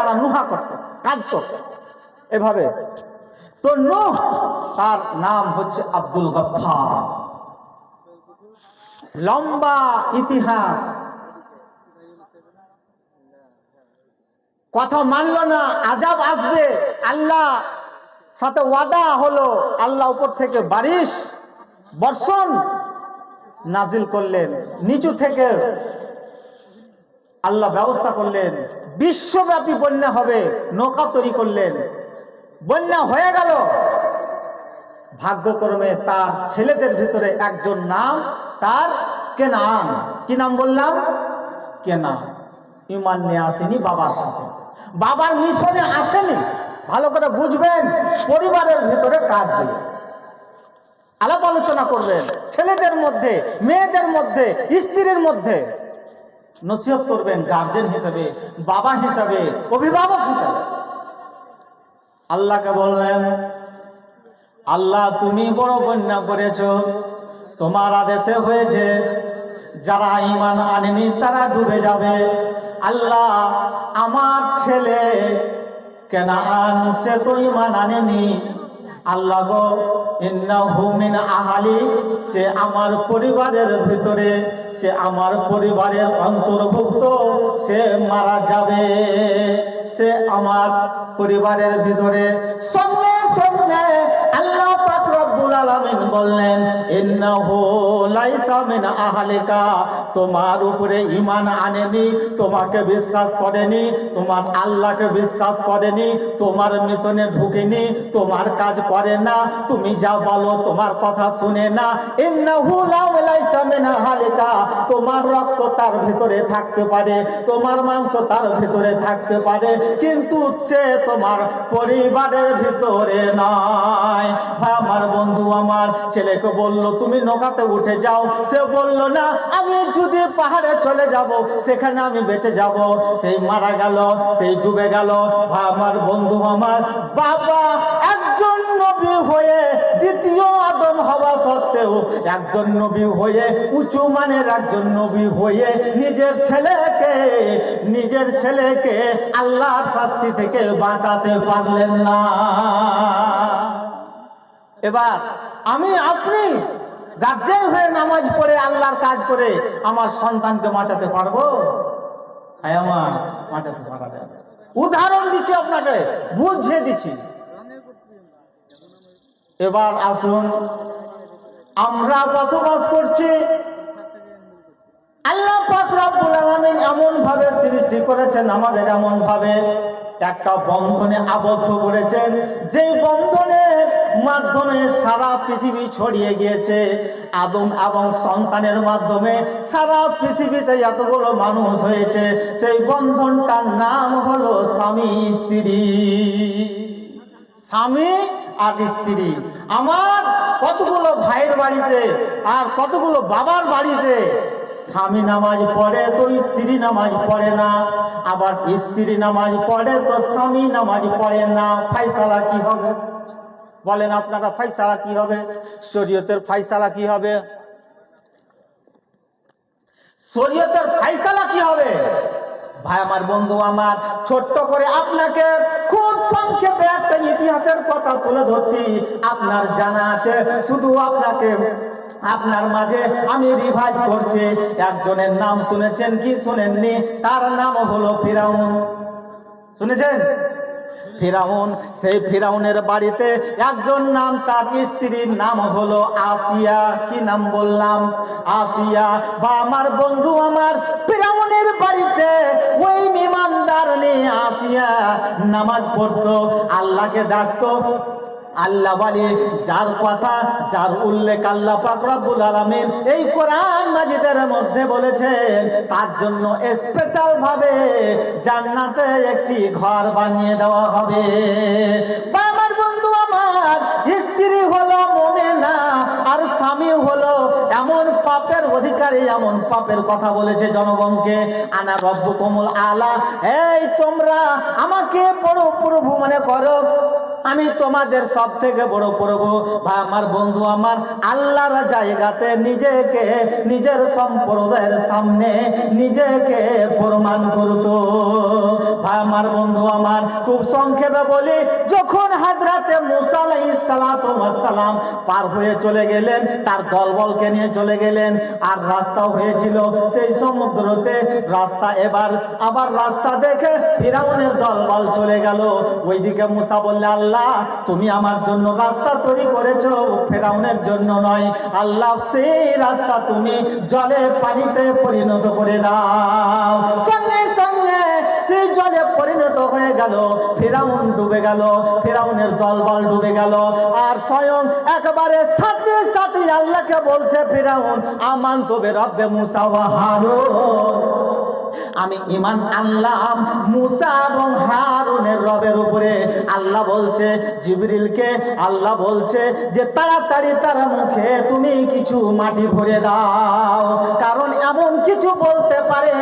তারা নুহা করত, কাঁদত। এভাবে তো নুহ, তার নাম হচ্ছে আব্দুল গফার লম্বা ইতিহাস। কথা মানল না, আজাব আসবে। আল্লাহ সাথে ওয়াদা হলো, আল্লাহ উপর থেকে বারিশ, বর্ষণ নাজিল করলেন। নিচু থেকে আল্লাহ ব্যবস্থা করলেন। বিশ্বব্যাপী বন্যা হবে, নৌকা তৈরি করলেন। বন্যা হয়ে গেল। ভাগ্যক্রমে তার ছেলেদের ভিতরে একজন নাম, তার কেনান। কি নাম বললাম? কেনা ইমান নিয়ে আসেনি বাবার সাথে। বাবার মিশনে আসেনি। ভালো করে বুঝবেন, পরিবারের ভিতরে কাজ দেবে। আলাপ আলোচনা করবেন। ছেলেদের মধ্যে, মেয়েদের মধ্যে, স্ত্রীর মধ্যে। নসিহত করবেন গার্জেন হিসাবে, বাবা হিসাবে, অভিভাবক হিসাবে। আল্লাহকে বললেন, আল্লাহ তুমি বড় বন্যা করেছ, তোমার আদেশে হয়েছে, যারা ইমান আনেনি তারা ডুবে যাবে। আল্লাহ, আমার ছেলে কেন আন সে তো ইমান আনেনি আল্লাহ গো ইন্নাহুমিন আহালি, সে আমার পরিবারের ভিতরে, সে আমার পরিবারের অন্তর্ভুক্ত, সে মারা যাবে। সে আমার পরিবারের ভিতরে, সঙ্গে সঙ্গে আল্লাহ পাক রব্বুল আলামিন বললেন, ইন্নাহু আহলিকা। তোমার উপরে আনেনি, তোমাকে বিশ্বাস করেনি, তোমার আল্লাহকে বিশ্বাস করেনি, তোমার মিশনে ঢুকেনি, তোমার কাজ করে না, তুমি যা বলো তোমার কথা শুনে না। ইন্নাহু আহলিকা। তোমার রক্ত তার ভিতরে থাকতে পারে, তোমার মাংস তার ভিতরে থাকতে পারে, কিন্তু সে তোমার পরিবারের ভিতরে নয়। আমার বন্ধু আমার ছেলেকে বলল, তুমি নৌকাতে উঠে যাও। সে বলল, না, আমি যদি পাহাড়ে চলে যাব, সেখানে আমি বেঁচে যাব। সেই মারা গেল, সেই ডুবে গেল। আমার বন্ধু, আমার বাবা একজন নবী হয়ে দ্বিতীয় আদম হওয়া সত্ত্বেও একজন নবী হয়ে, উঁচু মানের একজন নবী হয়ে নিজের ছেলেকে নিজের ছেলেকে আল্লাহর শাস্তি থেকে বাঁচাতে পারলেন না। এবার আমি আপনি গার্জেন হয়ে নামাজ পড়ে আল্লাহর কাজ করে আমার সন্তানকে বাঁচাতে পারব? হ্যাঁ আমার বাঁচাতে পারা উদাহরণ দিচ্ছি আপনাকে বুঝিয়ে দিচ্ছি। এবার আসুন, আমরা বসবাস করছি। আল্লাহ পাক রব্বুল আলামিন এমন ভাবে সৃষ্টি করেছেন, আমাদের এমন ভাবে একটা বন্ধনে আবদ্ধ করেছেন। যে বন্ধনের মাধ্যমে সারা পৃথিবী ছড়িয়ে গিয়েছে, আদম এবং সন্তানের মাধ্যমে সারা পৃথিবীতে এতগুলো মানুষ হয়েছে, সেই বন্ধনটার নাম হলো স্বামী, স্ত্রী। স্বামী আর স্ত্রী। আমার কতগুলো ভাইয়ের বাড়িতে আর কতগুলো বাবার বাড়িতে স্বামী নামাজ পড়ে তো স্ত্রী নামাজ পড়ে না, আবার স্ত্রী নামাজ পড়ে তো স্বামী নামাজ পড়ে না। ফাইসালা কি হবে? বলেন আপনারা ফাইসালা কি হবে? শরীয়তের ফাইসালা কি হবে? শরীয়তের ফাইসালা কি হবে? ভাই, আমার বন্ধু, আমার ছোট্ট করে আপনাকে খুব সংক্ষেপে একটা ইতিহাসের কথা তুলে ধরছি। আপনার জানা আছে, শুধু আপনাকে আপনার মাঝে আমি রিভাইজ করছি। একজনের নাম শুনেছেন কি শুনেননি? তার নাম হলো ফিরাউন। শুনেছেন? ফিরাউন, সেই ফিরাউনের বাড়িতে একজন নাম, তার স্ত্রীর নাম হলো আসিয়া। কি নাম বললাম? আসিয়া। বা আমার বন্ধু আমার ফিরাউনের বাড়িতে ওই বিমানদার নিয়ে আসিয়া। নামাজ পড়তো, আল্লাহকে ডাকতো আল্লাহ বলে, যার কথা, যার উল্লেখ আল্লাহ পাক রব্বুল আলামিন এই কোরআন মাজিদের মধ্যে বলেছেন, তার জন্য স্পেশাল ভাবে জান্নাতে একটি ঘর বানিয়ে দেওয়া হবে। আমার বন্ধু, আমার স্ত্রী হলো মোমেনা, আর স্বামী হলো এমন পাপের অধিকারী, এমন পাপের কথা বলেছে জনগণকে। আনা রব্ব আলা, এই তোমরা আমাকে বড় প্রভু মনে করো আমি তোমাদের সব থেকে বড় প্রভু ভাই, আমার বন্ধু, আমার আল্লাহর জায়গাতে নিজেকে, নিজের সম্প্রদায়ের সামনে নিজেকে প্রমাণ করতো। ভাই, আমার বন্ধু, আমার খুব সংক্ষেপে বলি, যখন হাজরাতে মুসা আলাইহিস সালাম পার হয়ে চলে গেলেন, তার দলবলকে নিয়ে চলে গেলেন, আর রাস্তা হয়েছিল সেই সমুদ্রতে। রাস্তা এবার, আবার রাস্তা দেখে ফিরাউনের দলবল চলে গেল। ওইদিকে মুসা বললে, আল্লাহ তুমি আমার জন্য রাস্তা তৈরি করেছ, ফেরাউনের জন্য নয়। আল্লাহ, সেই রাস্তা তুমি জলে পানিতে পরিণত করে দাও। সঙ্গে সঙ্গে সেই জলে পরিণত হয়ে গেল, ফেরাউন ডুবে গেল, ফেরাউনের দলবল ডুবে গেল। আর স্বয়ং একবারে সাথে সাথে আল্লাহকে বলছে, ফেরাউন, আমান তবে রব্বে মুসা ওয়া হারুন। আমি ইমান আনলাম। মুসা এবং হারুনের রবের উপরে আল্লাহ বলছে, জিবরিলকে আল্লাহ বলছে যে, তাড়াতাড়ি তার মুখে তুমি কিছু মাটি ভরে দাও, কারণ এমন কিছু বলতে পারে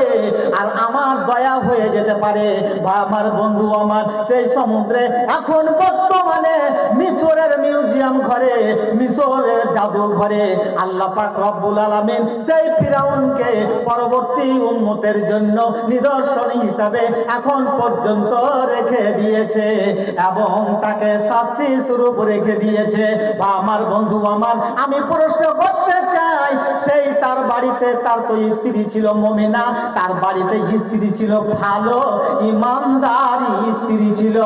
আর আমার দয়া হয়ে যেতে পারে। বা আমার বন্ধু আমার সেই সমুদ্রে এখন বর্তমানে মিশরের মিউজিয়াম ঘরে, মিশরের জাদু ঘরে আল্লাহ পাক রব্বুল আলামিন সেই ফিরাউনকে পরবর্তী উম্মতের জন্য নিদর্শন হিসাবে এখন পর্যন্ত রেখে দিয়েছে এবং তাকে শাস্তি স্বরূপ রেখে দিয়েছে। বা আমার বন্ধু, আমার, আমি প্রশ্ন করতে চাই, সেই তার বাড়িতে তার তো স্ত্রী ছিল মমিনা, তার বাড়িতে স্ত্রী ছিল ভালো, ইমানদারি স্ত্রী ছিল।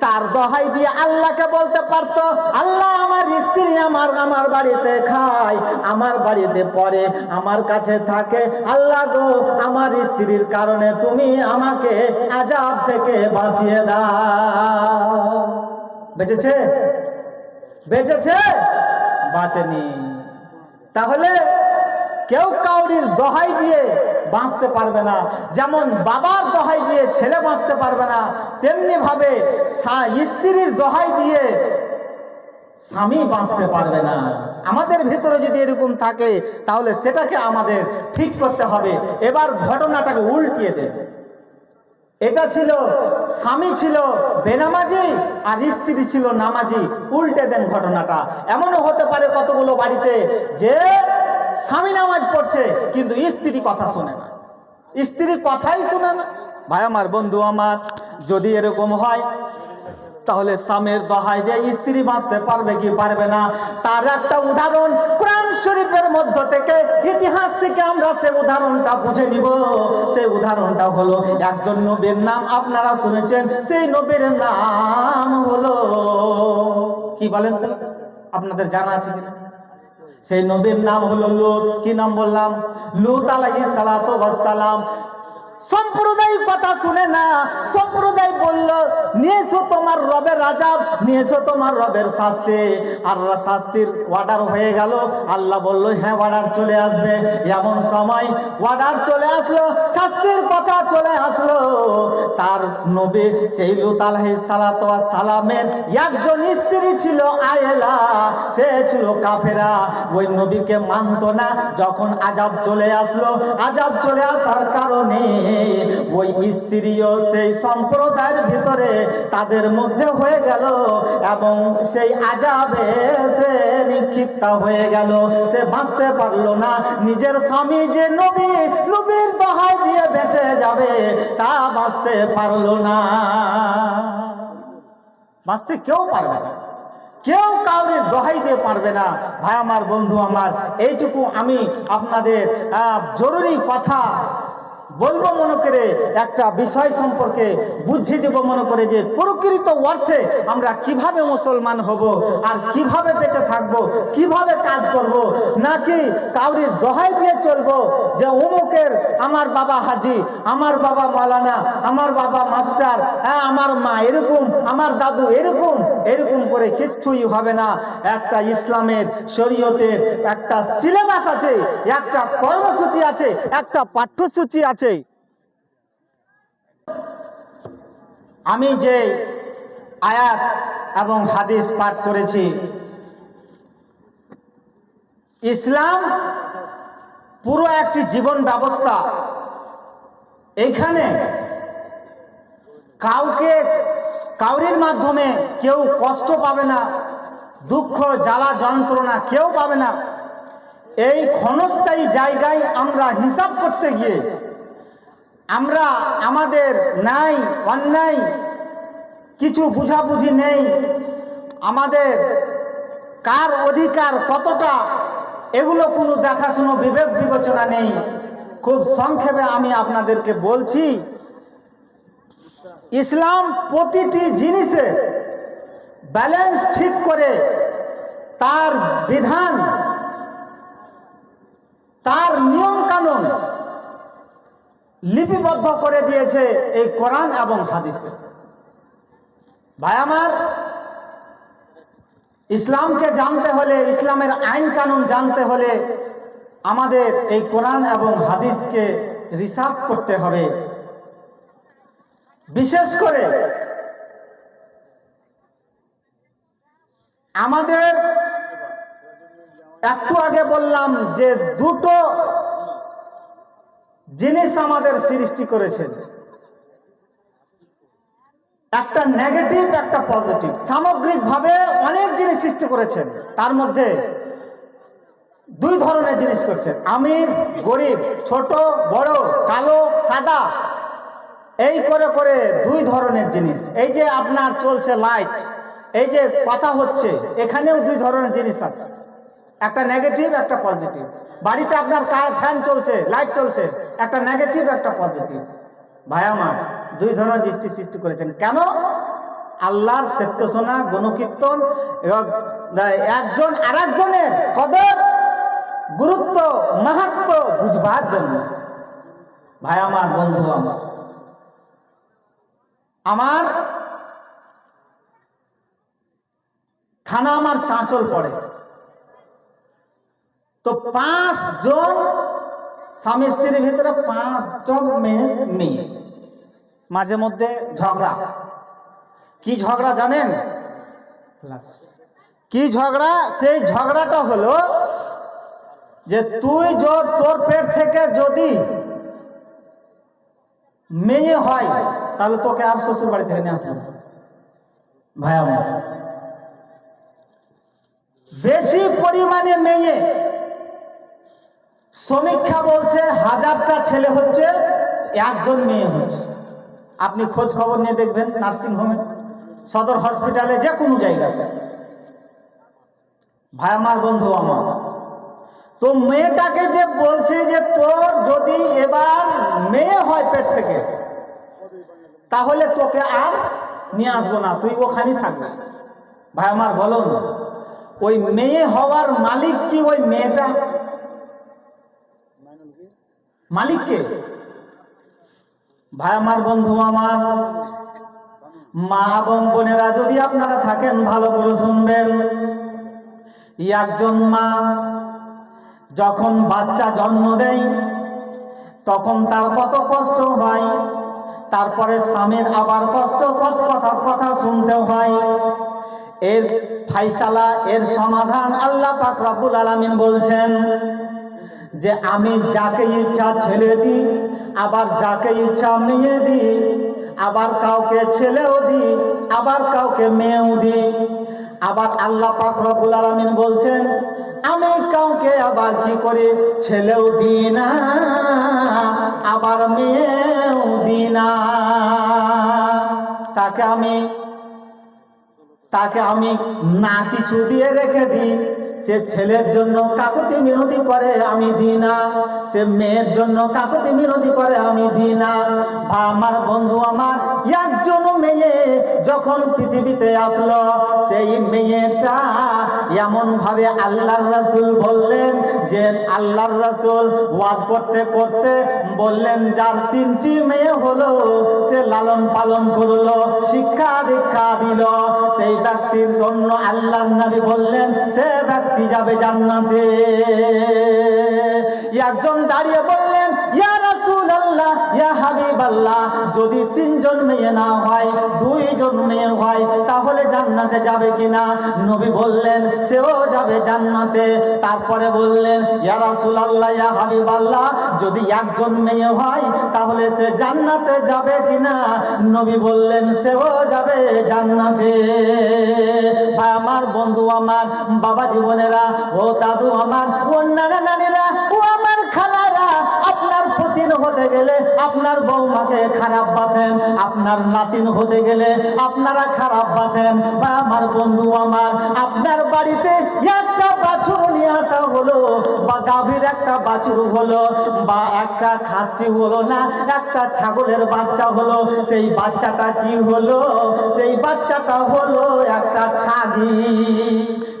তার দহাই দিয়ে আল্লাহকে বলতে পারতো, আল্লাহ, আমার স্ত্রী আমার আমার বাড়িতে খায়, আমার বাড়িতে পড়ে, আমার কাছে থাকে। আল্লাহ গো, আমার স্ত্রীর কারণে তুমি আমাকে আজাব থেকে বাঁচিয়ে দাও। বেঁচেছে? বেঁচেছে? বাঁচেনি। তাহলে কেউ কাউরির দহাই দিয়ে বাঁচতে পারবে না। যেমন বাবার দহাই দিয়ে ছেলে বাঁচতে পারবে না, তেমনি ভাবে স্ত্রীর দহাই দিয়ে স্বামী বাঁচতে পারবে না। আমাদের ভেতরে যদি এরকম থাকে, তাহলে সেটাকে আমাদের ঠিক করতে হবে। এবার ঘটনাটাকে উল্টিয়ে দেবে এটা ছিল স্বামী ছিল বেনামাজি আর স্ত্রী ছিল নামাজি। উল্টে দেন ঘটনাটা। এমনও হতে পারে কতগুলো বাড়িতে যে স্বামী নামাজ পড়ছে, কিন্তু স্ত্রী কথা শোনে না। স্ত্রী কথাই শোনে না। ভাই, আমার বন্ধু, আমার যদি এরকম হয়, তাহলে স্বামীর দহাই দিয়ে স্ত্রী বাঁচতে পারবে কি পারবে না? তার একটা উদাহরণ কোরআন শরীফের মধ্য থেকে, ইতিহাস থেকে আমরা সে উদাহরণটা বুঝে নিব। সেই উদাহরণটা হলো, একজন নবীর নাম আপনারা শুনেছেন, সেই নবীর নাম হলো, কি বলেন তো? আপনাদের জানা আছে কিনা? সেই নবীর নাম হলো লুত। কি নাম বললাম? লুত ওয়াস সালাম। সম্প্রদায় কথা শুনে না, সম্প্রদায় বলল, নিয়েছো তোমার রবের রাজাব, নিয়েছো তোমার রবের শাস্তি। আর শাস্তির অর্ডার হয়ে গেল। আল্লাহ বলল হ্যাঁ অর্ডার চলে আসবে। এমন সময় অর্ডার চলে আসলো, শাস্তির কথা চলে আসলো। তার নবী সেই লুত সালাতু সালামের একজন স্ত্রী ছিল আয়েলা, সে ছিল কাফেরা। ওই নবীকে মানতো না, যখন আজাব চলে আসলো। আজাব চলে আসার কারণে ওই স্ত্রীও সেই সম্প্রদায়ের ভিতরে তাদের মধ্যে হয়ে গেল এবং সেই আজাবে সে হয়ে গেল। সে বাঁচতে পারল না। নিজের স্বামী যে নবী, নবীর দহাই দিয়ে বেঁচে যাবে তা বাঁচতে পারল না। বাঁচতে কেউ পারবে না। কেউ কাউরের দোহাই দিয়ে পারবে না। ভাই, আমার বন্ধু, আমার, এইটুকু আমি আপনাদের জরুরি কথা বলব মনে করে একটা বিষয় সম্পর্কে বুঝিয়ে দেব মনে করে যে প্রকৃত অর্থে আমরা কীভাবে মুসলমান হব আর কীভাবে বেঁচে থাকব, কীভাবে কাজ করব, নাকি কাউরির দোহাই দিয়ে চলবো যে অমুকের আমার বাবা হাজি, আমার বাবা মালানা আমার বাবা মাস্টার হ্যাঁ আমার মা এরকম, আমার দাদু এরকম এরকম করে কিচ্ছুই হবে না। একটা ইসলামের, শরীয়তের একটা সিলেবাস আছে, একটা কর্মসূচি আছে, একটা পাঠ্যসূচি আছে আমি যে আয়াত এবং হাদিস পাঠ করেছি, ইসলাম পুরো একটি জীবন ব্যবস্থা। এইখানে কাউকে, কাউরির মাধ্যমে কেউ কষ্ট পাবে না, দুঃখ, জ্বালা, যন্ত্রণা কেউ পাবে না। এই ক্ষণস্থায়ী জায়গায় আমরা হিসাব করতে গিয়ে আমরা আমাদের নাই অন্যায় কিছু বুঝাবুঝি নেই। আমাদের কার অধিকার কতটা, এগুলো কোনো দেখাশুনো, বিবেক বিবেচনা নেই। খুব সংক্ষেপে আমি আপনাদেরকে বলছি, ইসলাম প্রতিটি জিনিসে ব্যালেন্স ঠিক করে তার বিধান, তার নিয়ম কানুন লিপিবদ্ধ করে দিয়েছে এই কোরআন এবং হাদিসে। ভাই আমার, ইসলামকে জানতে হলে, ইসলামের আইন কানুন জানতে হলে আমাদের এই কোরআন এবং হাদিসকে রিসার্চ করতে হবে। বিশেষ করে আমাদের, একটু আগে বললাম যে দুটো জিনিস আমাদের সৃষ্টি করেছেন, একটা নেগেটিভ একটা পজিটিভ সামগ্রিকভাবে অনেক জিনিস সৃষ্টি করেছেন, তার মধ্যে দুই ধরনের জিনিস করছেন। আমির, গরিব, ছোট, বড়, কালো, সাদা। এই করে করে দুই ধরনের জিনিস। এই যে আপনার চলছে লাইট এই যে কথা হচ্ছে, এখানেও দুই ধরনের জিনিস আছে। একটা নেগেটিভ একটা পজিটিভ বাড়িতে আপনার কার ফ্যান চলছে লাইট চলছে। একটা নেগেটিভ একটা পজিটিভ ভাই আমার, দুই ধরনের দৃষ্টি সৃষ্টি করেছেন। কেন? আল্লাহর সেপ্তসোনা গণকীর্তন এবং একজন আর একজনের কদর, গুরুত্ব, মাহাত্ম বুঝবার জন্য। ভাই আমার, বন্ধু আমার আমার থানা আমার চাঁচল পড়ে। তো পাঁচ জন স্বামী স্ত্রীর ভিতরে পাঁচজন মেয়ে মেয়ে। মাঝে মধ্যে ঝগড়া। কি ঝগড়া জানেন? কি ঝগড়া? সেই ঝগড়াটা হলো যে তুই জোর তোর পেট থেকে যদি মেয়ে হয় তাহলে তোকে আর শ্বশুর বাড়ি থেকে নিয়ে আসব। ভাই আমার। বেশি পরিমাণে মেয়ে সমীক্ষা বলছে হাজারটা ছেলে হচ্ছে, একজন মেয়ে হচ্ছে। আপনি খোঁজ খবর নিয়ে দেখবেন নার্সিং হোমে, সদর হসপিটালে যে কোনো জায়গাতে। ভাই, আমার বন্ধু আমার। তো মেয়েটাকে যে বলছে যে তোর যদি এবার মেয়ে হয় পেট থেকে, তাহলে তোকে আর নিয়ে আসব না, তুই ওখানেই থাকবি। ভাই, আমার বলুন, ওই মেয়ে হওয়ার মালিক কি ওই মেয়েটা? মালিককে? ভাই আমার বন্ধু আমার, মা এবং বোনেরা যদি আপনারা থাকেন, ভালো করে শুনবেন। একজন মা যখন বাচ্চা জন্ম দেয়, তখন তার কত কষ্ট হয়, তারপরে স্বামীর আবার কষ্ট, কত কথা কথা শুনতে হয়। এর ফাইসালা, এর সমাধান আল্লাহ পাক রব্বুল আলামিন বলছেন যে আমি যাকে ইচ্ছা ছেলে দিই, আবার যাকে ইচ্ছা মেয়ে দিই, আবার কাউকে ছেলেও দিই, আবার কাউকে মেয়েও দিই। আবার আল্লাহ পাক রব্বুল আলামিন বলছেন, আমি কাউকে আবার কি করে? ছেলেও দিই না, আবার মেয়েও দিই না। তাকে আমি তাকে আমি না কিছু দিয়ে রেখে দিই। সে ছেলের জন্য কাকুতি মিনতি করে আমি দিই না সে মেয়ের জন্য কাকুতি মিনতি করে আমি দিই না আমার বন্ধু আমার একজন মেয়ে যখন পৃথিবীতে আসলো, সেই মেয়েটা এমন ভাবে আল্লাহর রাসূল বললেন যে, আল্লাহর রাসূল ওয়াজ করতে করতে বললেন, যার তিনটি মেয়ে হলো, সে লালন পালন করল, শিক্ষা দীক্ষা দিল। সেই ব্যক্তির জন্য আল্লাহর নবী বললেন, সে ব্যক্তি যাবে জান্নাতে? একজন দাঁড়িয়ে বললেন ইয়ার ইয়া যদি তিনজন মেয়ে না হয়, দুইজন মেয়ে হয়, তাহলে জান্নাতে যাবে কিনা? নবী বললেন, সেও যাবে জান্নাতে। তারপরে বললেন, ইয়া ইয়া হাবিবাল্লাহ, যদি একজন মেয়ে হয়, তাহলে সে জান্নাতে যাবে কিনা? নবী বললেন, সেও যাবে জান্নাতে। ভাই আমার বন্ধু আমার, বাবা জীবনেরা, ও দাদু আমার, ও নানা নানিরা, ও আমার খালারা পতিন হতে গেলে আপনার বৌমাকে খারাপ বাসেন, আপনার নাতিন হতে গেলে আপনারা খারাপ বাসেন। বা আমার বন্ধু আমার, আপনার বাড়িতে একটা বাছুর নিয়ে আসা হলো, বা গাভীর একটা বাছুর হলো, বা একটা খাসি হলো না, একটা ছাগলের বাচ্চা হলো, সেই বাচ্চাটা কি হলো? সেই বাচ্চাটা হলো একটা ছাগি।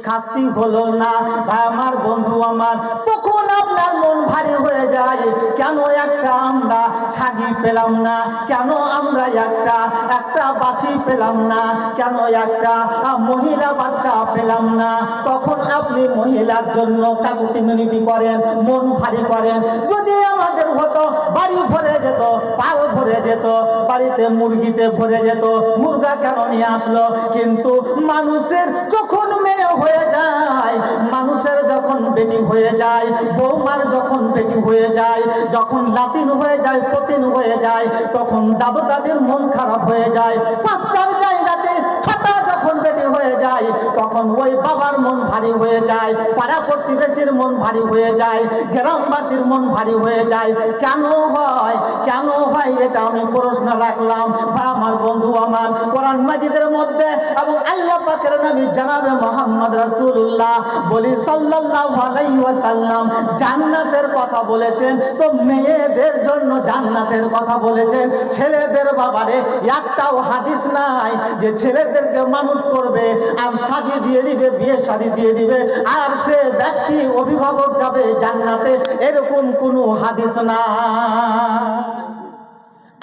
খাসি হলো না। ভাই, আমার বন্ধু আমার, তখন আপনার মন ভারী হয়ে যায়। কেন একটা আমরা ছাগি পেলাম না? কেন আমরা একটা একটা বাছি পেলাম না? কেন একটা মহিলা বাচ্চা পেলাম না? তখন আপনি মহিলার জন্য কাকুতি মিনতি করেন, মন ভারী করেন। যদি আমাদের হতো, বাড়ি ভরে যেত, পাল ভরে যেত, বাড়িতে মুরগিতে ভরে যেত, মুরগা কেন নিয়ে আসলো? কিন্তু মানুষের যখন মেয়ে হয়ে যায়, মানুষের যখন বেটি হয়ে যায়, বৌমার যখন বেটি হয়ে যায়, যখন লাতিন হয়ে যায়, পতিন হয়ে যায়, তখন দাদু তাদের মন খারাপ হয়ে যায়। পাঁচটার জায়গাতে ছটা বেটি হয়ে যায়, তখন ওই বাবার মন ভারী হয়ে যায়, পাড়া প্রতিবেশীর মন ভারী হয়ে যায়, গ্রামবাসীর মন ভারী হয়ে যায়। কেন হয়? কেন হয়? এটা আমি প্রশ্ন রাখলাম। বা আমার বন্ধু আমার, কোরআন মাজিদের মধ্যে এবং আল্লাহ পাকের নবী জানাবে মোহাম্মদ রাসূলুল্লাহ বলি সাল্লাল্লাহু আলাইহি ওয়াসাল্লাম, জান্নাতের কথা বলেছেন, তো মেয়েদের জন্য জান্নাতের কথা বলেছেন, ছেলেদের বাবারে একটাও হাদিস নাই যে ছেলেদেরকে মানুষ করবে, আর শাদি দিয়ে দিবে, বিয়ে শাদি দিয়ে দিবে, আর সে ব্যক্তি অভিভাবক যাবে জান্নাতে, এরকম কোনো হাদিস না।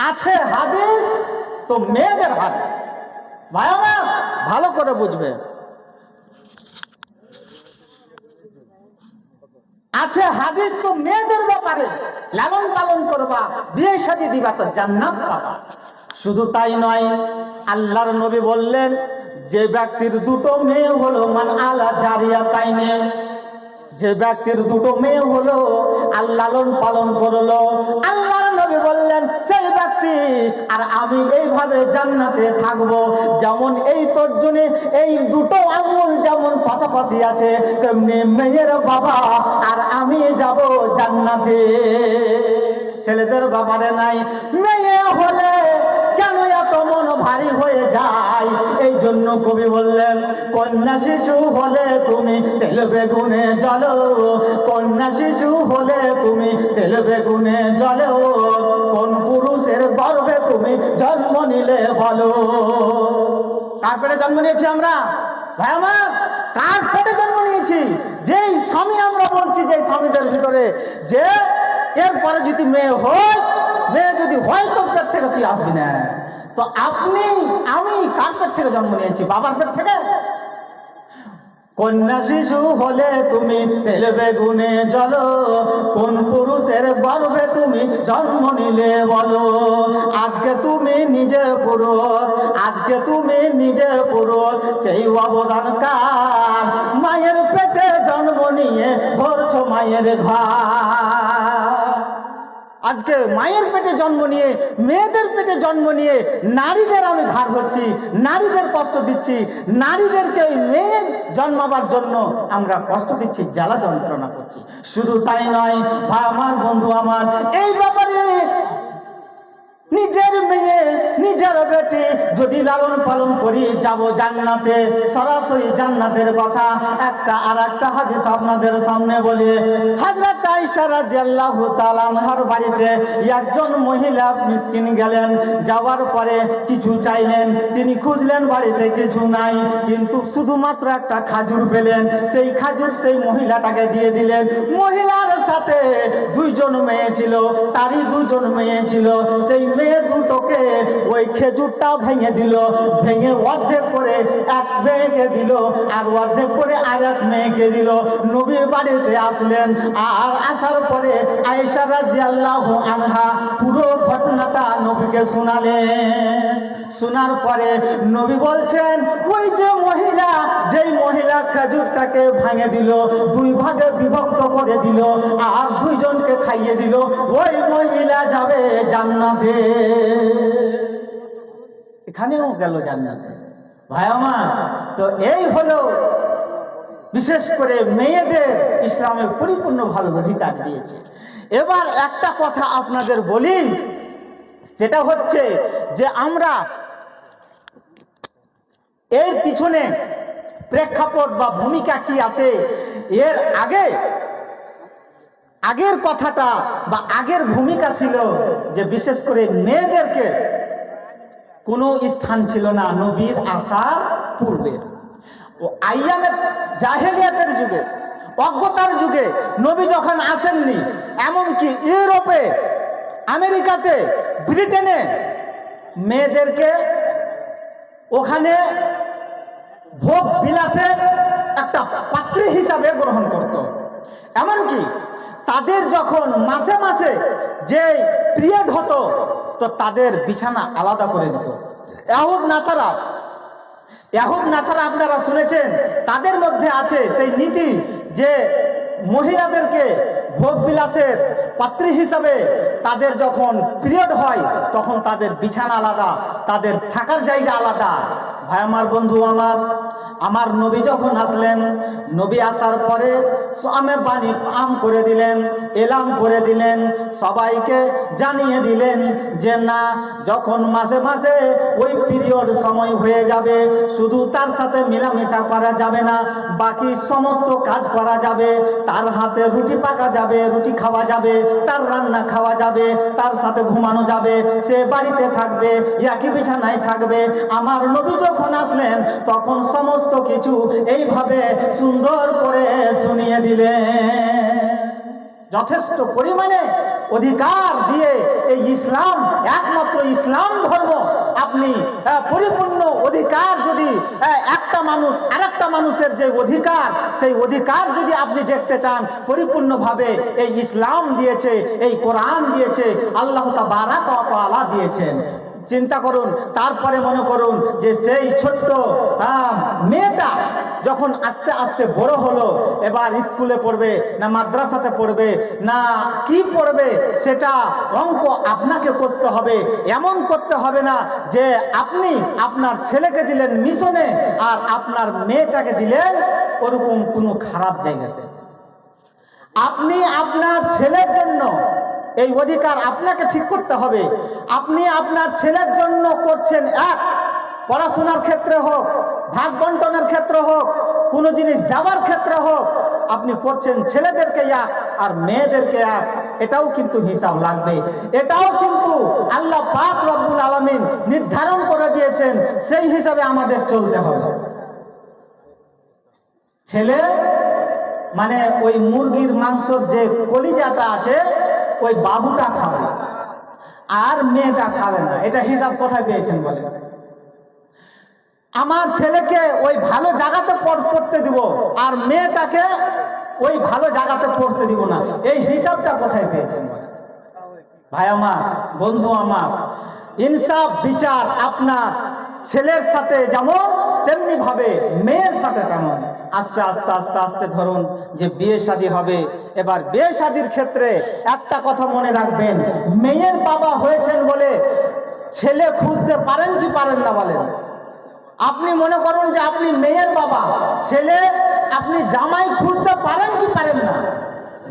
আছে হাদিস, তো মেয়েদের হাদিস। ভাই আমার, ভালো করে বুঝবে। আছে হাদিস, তো মেয়েদের ব্যাপারে লালন পালন করবা, বিয়ে শাদি দিবা, তো জান্নাত পাবা। শুধু তাই নয়, আল্লাহর নবী বললেন যে ব্যক্তির দুটো মেয়ে হলো, মান আলা জারিয়া তাইনে। যে ব্যক্তির দুটো মেয়ে হলো, আল্লাহ লালন পালন করল। আল্লাহর নবী বললেন, সেই ব্যক্তি আর আমি এইভাবে জান্নাতে থাকব। যেমন এই তর্জনে, এই দুটো আঙ্গুল যেমন পাশাপাশি আছে, তেমনি মেয়ের বাবা আর আমি যাব জান্নাতে। ছেলেদের বাবারে নাই, মেয়ে হলে মন ভারী হয়ে যায়। এই জন্য কবি বললেন, কন্যা শিশু হলে তুমি তেল বেগুনে কন্যা শিশু হলে তুমি তেল বেগুনে কোন পুরুষের গর্ভে তুমি জন্ম নিলে বলো। কার পেটে জন্ম নিয়েছি আমরা। ভাই আমার কার জন্ম নিয়েছি। যেই স্বামী আমরা বলছি যে স্বামীদের ভিতরে যে, এরপরে যদি মেয়ে হয় মেয়ে যদি হয় তো পেট থেকে তুই আসবি না। তো আপনি, আমি কার পেট থেকে জন্ম নিয়েছি? বাবার পেট থেকে? কন্যা শিশু হলে তুমি তেল বেগুনে জলো, কোন পুরুষের গর্ভে তুমি জন্ম নিলে বলো? আজকে তুমি নিজে পুরুষ, আজকে তুমি নিজে পুরুষ, সেই অবদান কার? মায়ের পেটে জন্ম নিয়ে ধরছো মায়ের ঘর। আজকে মায়ের পেটে জন্ম নিয়ে, মেয়েদের পেটে জন্ম নিয়ে নারীদের আমি ঘাড় ধরছি, নারীদের কষ্ট দিচ্ছি, নারীদেরকে মেয়ে জন্মাবার জন্য আমরা কষ্ট দিচ্ছি, জ্বালা যন্ত্রণা করছি। শুধু তাই নয় আমার বন্ধু আমার, এই ব্যাপারে নিজের মেয়ে, নিজের বেটি যদি লালন পালন করি, যাব জান্নাতে। সরাসরি জান্নাতের কথা। একটা আর একটা হাদিস আপনাদের সামনে বলি। হাজরত আয়েশা রাদিয়াল্লাহু তাআলা বাড়িতে একজন মহিলা মিসকিন গেলেন। যাওয়ার পরে কিছু চাইলেন, তিনি খুঁজলেন বাড়িতে কিছু নাই, কিন্তু শুধুমাত্র একটা খাজুর পেলেন। সেই খাজুর সেই মহিলাটাকে দিয়ে দিলেন। মহিলার সাথে দুইজন মেয়ে ছিল, তারই দুজন মেয়ে ছিল। সেই দুটোকে ওই খেজুরটা ভেঙে দিল, ভেঙে অর্ধেক করে এক মেয়েকে দিল, আর অর্ধেক করে আর এক মেয়েকে দিল। নবীর বাড়িতে আসলেন, আর আসার পরে আনহা পুরো ঘটনাটা নবীকে শোনালেন। শোনার পরে নবী বলছেন, ওই যে মহিলা, যেই মহিলা খেজুরটাকে ভাঙে দিল, দুই ভাগে বিভক্ত করে দিল, আর দুইজনকে খাইয়ে দিল, ওই মহিলা যাবে জান্নাতে। এখানেও গেল জান্নাতে। ভাই আমার, তো এই হলো বিশেষ করে মেয়েদের ইসলামে পরিপূর্ণভাবে অধিকার দিয়েছে। এবার একটা কথা আপনাদের বলি, সেটা হচ্ছে যে আমরা এর পিছনে প্রেক্ষাপট বা ভূমিকা কি আছে, এর আগে আগের কথাটা বা আগের ভূমিকা ছিল যে বিশেষ করে মেয়েদেরকে কোনো স্থান ছিল না নবীর আসার পূর্বে। ও আইয়ামের জাহেলিয়াতের যুগে, অজ্ঞতার যুগে নবী যখন আসেননি, এমনকি ইউরোপে, আমেরিকাতে, ব্রিটেনে মেয়েদেরকে ওখানে ভোগ বিলাসের একটা পাত্রী হিসাবে গ্রহণ করত। এমনকি তাদের যখন মাসে মাসে যে পিরিয়ড হতো, তো তাদের বিছানা আলাদা করে দিত। এহুদ নাসারা এহুদ নাসারা আপনারা শুনেছেন, তাদের মধ্যে আছে সেই নীতি যে মহিলাদেরকে ভোগ বিলাসের পাত্রী হিসাবে তাদের যখন পিরিয়ড হয়, তখন তাদের বিছানা আলাদা, তাদের থাকার জায়গা আলাদা। ভাই, আমার বন্ধু আমার আমার নবী যখন আসলেন, নবী আসার পরে আমে বাণী আম করে দিলেন, এলাম করে দিলেন, সবাইকে জানিয়ে দিলেন যে না, যখন মাসে মাসে ওই পিরিয়ড সময় হয়ে যাবে, শুধু তার সাথে মেলামেশা করা যাবে না, বাকি সমস্ত কাজ করা যাবে, তার হাতে রুটি পাকা যাবে, রুটি খাওয়া যাবে, তার রান্না খাওয়া যাবে, তার সাথে ঘুমানো যাবে, সে বাড়িতে থাকবে, একই বিছানায় থাকবে। আমার নবী যখন আসলেন, তখন সমস্ত কিছু এইভাবে সুন্দর করে শুনিয়ে দিলেন যথেষ্ট পরিমাণে অধিকার দিয়ে এই ইসলাম, একমাত্র ইসলাম ধর্ম, আপনি পরিপূর্ণ অধিকার যদি একটা মানুষ, আরেকটা মানুষের যে অধিকার, সেই অধিকার যদি আপনি দেখতে চান, পরিপূর্ণভাবে এই ইসলাম দিয়েছে, এই কোরআন দিয়েছে, আল্লাহ বারাক আলা দিয়েছেন। চিন্তা করুন, তারপরে মনে করুন যে সেই ছোট্ট মেয়েটা যখন আস্তে আস্তে বড় হলো, এবার স্কুলে পড়বে, না মাদ্রাসাতে পড়বে, না কি পড়বে, সেটা অঙ্ক আপনাকে করতে হবে, এমন করতে হবে না যে আপনি আপনার ছেলেকে দিলেন মিশনে আর আপনার মেয়েটাকে দিলেন ওরকম কোনো খারাপ জায়গাতে। আপনি আপনার ছেলের জন্য এই অধিকার আপনাকে ঠিক করতে হবে। আপনি আপনার ছেলের জন্য করছেন এক, পড়াশোনার ক্ষেত্রে হোক, ভাগ বন্টনের ক্ষেত্রে হোক, কোনো জিনিস দেওয়ার ক্ষেত্রে হোক, আপনি করছেন ছেলেদেরকে এক আর মেয়েদেরকে এক। এটাও কিন্তু হিসাব লাগবে। এটাও কিন্তু আল্লাহ পাক রব্বুল আলমিন নির্ধারণ করে দিয়েছেন, সেই হিসাবে আমাদের চলতে হবে। ছেলে মানে ওই মুরগির মাংসর যে কলিজাটা আছে ওই বাবুটা খাবে, আর মেয়েটা খাবে না। এটা হিসাব কোথায় পেয়েছেন বলে আমার ছেলেকে ওই ভালো জায়গাতে পড়- পড়তে দিব, আর মেয়েটাকে ওই ভালো জায়গাতে পড়তে দিব না। এই হিসাবটা কোথায় পেয়েছেন ভাই আমার, বন্ধু আমার, ইনসাফ, বিচার আপনার ছেলের সাথে যেমন তেমনি ভাবে মেয়ের সাথে তেমন। আস্তে আস্তে আস্তে আস্তে ধরুন যে বিয়ে শাদী হবে। এবার বিয়ে শাদীর ক্ষেত্রে একটা কথা মনে রাখবেন, মেয়ের বাবা হয়েছেন বলে ছেলে খুঁজতে পারেন কি পারেন না বলেন? আপনি মনে করুন যে আপনি মেয়ের বাবা, ছেলে, আপনি জামাই খুঁজতে পারেন কি পারেন না?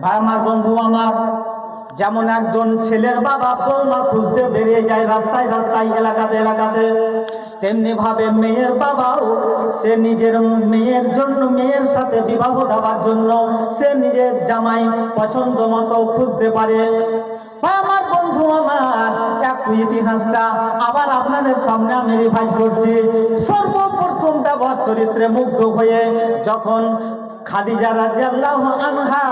ভাই, আমার বন্ধু আমার যেমন একজন ছেলের বাবা বৌমা খুঁজতে বেরিয়ে যায় রাস্তায় রাস্তায়, এলাকাতে এলাকাতে, তেমনি ভাবে মেয়ের বাবাও সে নিজের মেয়ের জন্য, মেয়ের সাথে বিবাহ দেওয়ার জন্য সে নিজের জামাই পছন্দ মতো খুঁজতে পারে। আমার বন্ধু আমার, একটু ইতিহাসটা আবার আপনাদের সামনে আমি রিভাইজ করছি। সর্বপ্রথম ব্যবহার চরিত্রে মুগ্ধ হয়ে যখন খাদিজা রাজিয়াল্লাহু আনহা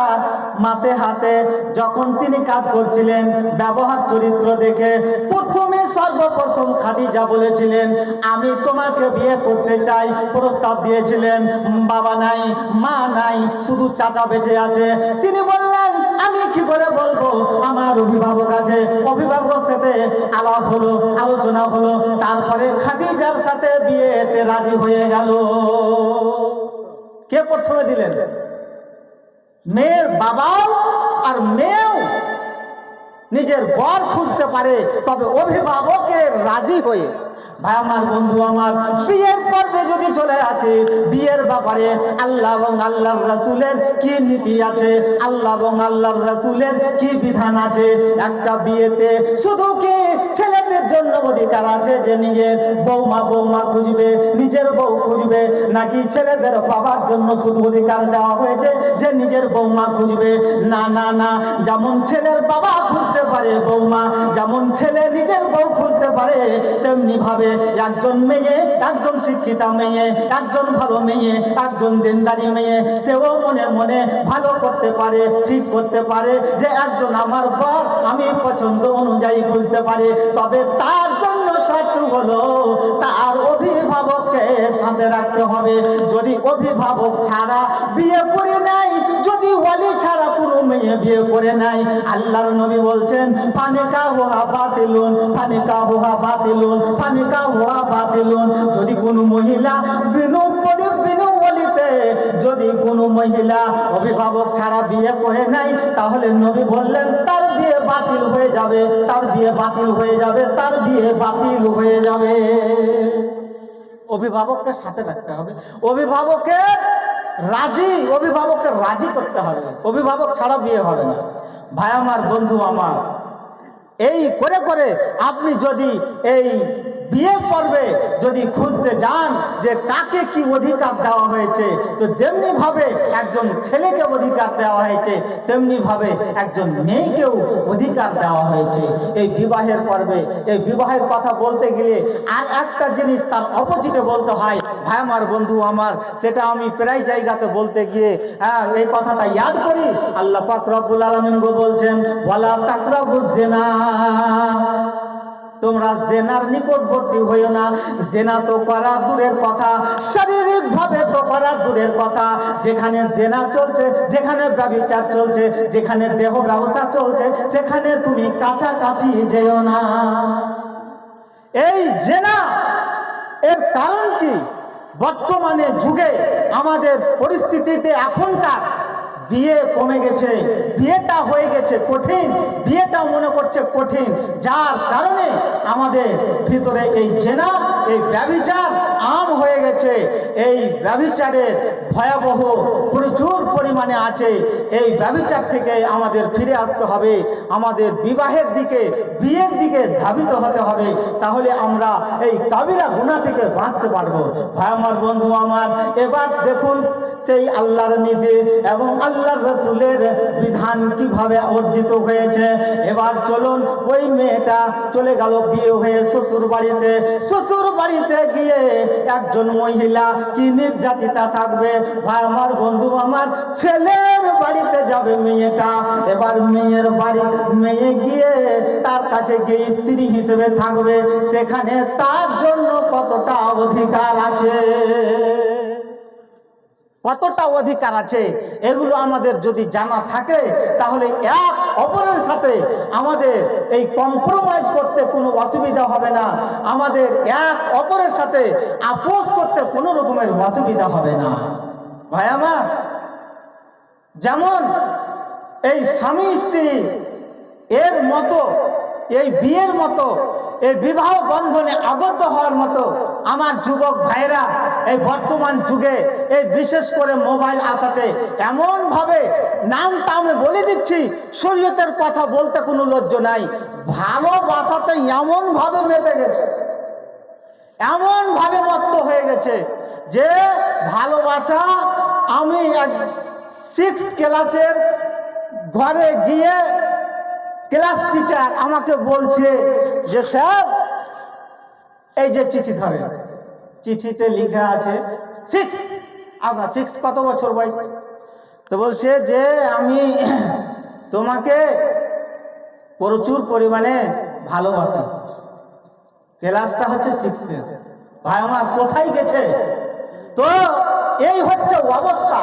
মাতে হাতে যখন তিনি কাজ করছিলেন ব্যবহার চরিত্র দেখে প্রথমে সর্বপ্রথম খাদিজা বলেছিলেন, আমি তোমাকে বিয়ে করতে চাই। প্রস্তাব দিয়েছিলেন, বাবা নাই, মা নাই, শুধু চাচা বেঁচে আছে। তিনি বললেন, আমি কি করে বলব? আমার অভিভাবক আছে। অভিভাবকের সাথে আলাপ হলো, আলোচনা হলো, তারপরে খাদিজার সাথে বিয়েতে রাজি হয়ে গেল। কে প্রথমে দিলেন? মেয়ের বাবাও আর মেয়েও নিজের বর খুঁজতে পারে, তবে অভিভাবকের রাজি হয়ে ভাই, আমার বন্ধু, আমার বিয়ের পর্বে যদি চলে আসে, বিয়ের ব্যাপারে আল্লাহ এবং আল্লাহর রাসূলের কি নীতি আছে? আল্লাহ এবং আল্লাহর রাসূলের কি বিধান আছে? একটা বিয়েতে শুধু কি ছেলেদের জন্য অধিকার আছে যে নিজের বৌমা বৌমা খুঁজবে, নিজের বউ খুঁজবে, নাকি ছেলেদের বাবার জন্য শুধু অধিকার দেওয়া হয়েছে যে নিজের বৌমা খুঁজবে? না না না, যেমন ছেলের বাবা খুঁজতে পারে বৌমা, যেমন ছেলে নিজের বউ খুঁজতে পারে, তেমনি ভাবে, একজন মেয়ে, একজন শিক্ষিতা মেয়ে, একজন ভালো মেয়ে, একজন দিনদারি মেয়ে, সেও মনে মনে ভালো করতে পারে, ঠিক করতে পারে যে একজন আমার বর আমি পছন্দ অনুযায়ী খুঁজতে পারে। তবে তার জন্য শর্ত হলো তার অভিভাবককে সাথে রাখতে হবে। যদি অভিভাবক ছাড়া বিয়ে করে নাই, যদি ওয়ালি ছাড়া কোনো মেয়ে বিয়ে করে নাই, আল্লাহর নবী বলছেন ফানিকা হুয়া বাতিলুন ফানিকা হুয়া বাতিলুন যদি কোনো মহিলা যদি কোনো মহিলা অভিভাবক ছাড়া বিয়ে করে নাই, তাহলে নবী বললেন, তার বিয়ে বাতিল হয়ে যাবে, তার বিয়ে বাতিল হয়ে যাবে, তার বিয়ে বাতিল হয়ে যাবে। অভিভাবককে সাথে রাখতে হবে। অভিভাবকের রাজি অভিভাবককে রাজি করতে হবে। অভিভাবক ছাড়া বিয়ে হবে না। ভাই, আমার বন্ধু, আমার। এই করে করে আপনি যদি এই বিয়ে পর্বে যদি খুঁজতে যান যে কাকে কি অধিকার দেওয়া হয়েছে, তো যেমনি ভাবে একজন ছেলেকে অধিকার দেওয়া হয়েছে তেমনি ভাবে একজন মেয়েকেও অধিকার দেওয়া হয়েছে। এই বিবাহের পর্বে, এই বিবাহের কথা বলতে গেলে আর একটা জিনিস তার অপোজিটে বলতে হয়। ভাই আমার বন্ধু আমার, সেটা আমি প্রায় জায়গাতে বলতে গিয়ে হ্যাঁ এই কথাটা ইয়াদ করি। আল্লাহ পাক রব্বুল আলামিন গো বলছেন, ওয়ালা তাকরাবুজ জিনা। তোমরা জেনার নিকটবর্তী হইও না। জেনা তো করার দূরের কথা শারীরিক ভাবে তো করার দূরের কথা। যেখানে জেনা চলছে, যেখানে ব্যবচার চলছে, যেখানে দেহ ব্যবসা চলছে, সেখানে তুমি কাছাকাছি যেও না। এই জেনা, এর কারণ কি? বর্তমানে যুগে আমাদের পরিস্থিতিতে এখনকার বিয়ে কমে গেছে, বিয়েটা হয়ে গেছে কঠিন বিয়েটা মনে করছে কঠিন। যার কারণে আমাদের ভিতরে এই জেনা এই ব্যবিচার আম হয়ে গেছে। এই ব্যবিচারের ভয়াবহ প্রচুর পরিমাণে আছে। এই ব্যবিচার থেকে আমাদের ফিরে আসতে হবে। আমাদের বিবাহের দিকে, বিয়ের দিকে ধাবিত হতে হবে। তাহলে আমরা এই কাবিরা গুণা থেকে বাঁচতে পারব। ভাই আমার বন্ধু আমার, এবার দেখুন সেই আল্লাহর নীতি এবং আল্লাহর রসুলের বিধান কীভাবে অর্জিত হয়েছে? এবার চলুন ওই মেয়েটা চলে গেল বিয়ে হয়ে শ্বশুর বাড়িতে। শ্বশুর বাড়িতে গিয়ে একজন মহিলা কি নির্যাতিতা থাকবে? ভাই, আমার বন্ধু, আমার ছেলের বাড়িতে যাবে মেয়েটা। এবার মেয়ের বাড়ি, মেয়ে গিয়ে তার কাছে গিয়ে স্ত্রী হিসেবে থাকবে। সেখানে তার জন্য কতটা অধিকার আছে? কতটা অধিকার আছে, এগুলো আমাদের যদি জানা থাকে, তাহলে এক অপরের সাথে আমাদের এই কম্প্রোমাইজ করতে কোনো অসুবিধা হবে না। আমাদের এক অপরের সাথে আপোষ করতে কোনো রকমের অসুবিধা হবে না। ভাই আমার, যেমন এই স্বামী স্ত্রী এর মতো, এই বিয়ের মতো এই বিবাহ বন্ধনে আবদ্ধ হওয়ার মতো আমার যুবক ভাইরা এই বর্তমান যুগে এই বিশেষ করে মোবাইল আসাতে এমনভাবে নামটা আমি বলে দিচ্ছি, শরীয়তের কথা বলতে কোনো লজ্জ নাই। ভালোবাসাতে এমনভাবে মেতে গেছে, এমনভাবে মত্ত হয়ে গেছে যে ভালোবাসা আমি এক সিক্স ক্লাসের ঘরে গিয়ে ক্লাস টিচার আমাকে বলছে যে, স্যার, এই যে চিঠি ধরে চিঠিতে লিখা আছে সিক্স আপনার সিক্স কত বছর বয়স? তো বলছে যে, আমি তোমাকে প্রচুর পরিমাণে ভালোবাসি। ক্লাসটা হচ্ছে সিক্সে ভাই, আমার কোথায় গেছে? তো এই হচ্ছে অবস্থা।